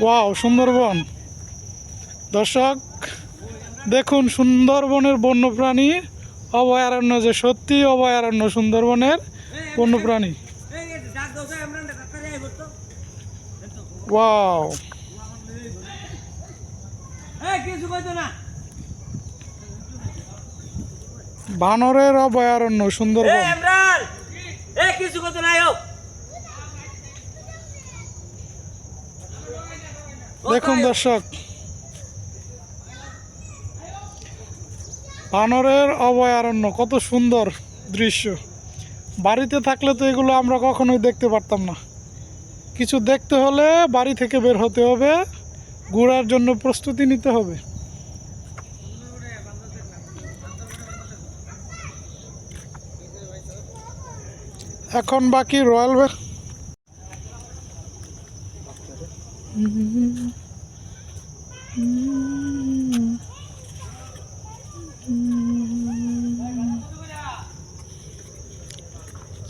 Wow Sundarban. দর্শক দেখুন সুন্দরবনের বন্যপ্রাণী। অভয়ারণ্য যে সত্যি অভয়ারণ্য সুন্দরবনের বন্যপ্রাণী। ওয়াও। বানরের অভয়ারণ্য সুন্দরবন। কিছু কইতো না দেখুন দর্শক। বানরের অভয়ারণ্য কত সুন্দর দৃশ্য। বাড়িতে থাকলে তো এগুলো আমরা কখনোই দেখতে পারতাম না। কিছু দেখতে হলে বাড়ি থেকে বের হতে হবে ঘোরার জন্য প্রস্তুতি নিতে হবে। এখন বাকি রয়্যাল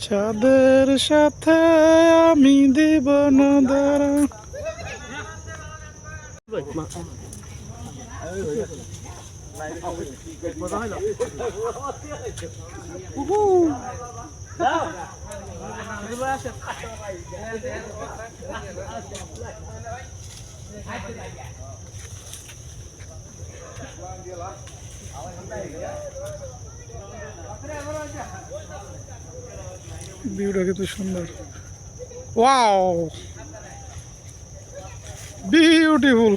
চাঁদের সাথে আমি দিব না দাঁড়া ভিউটা কিন্তু সুন্দর। ওয়াও! বিউটিফুল।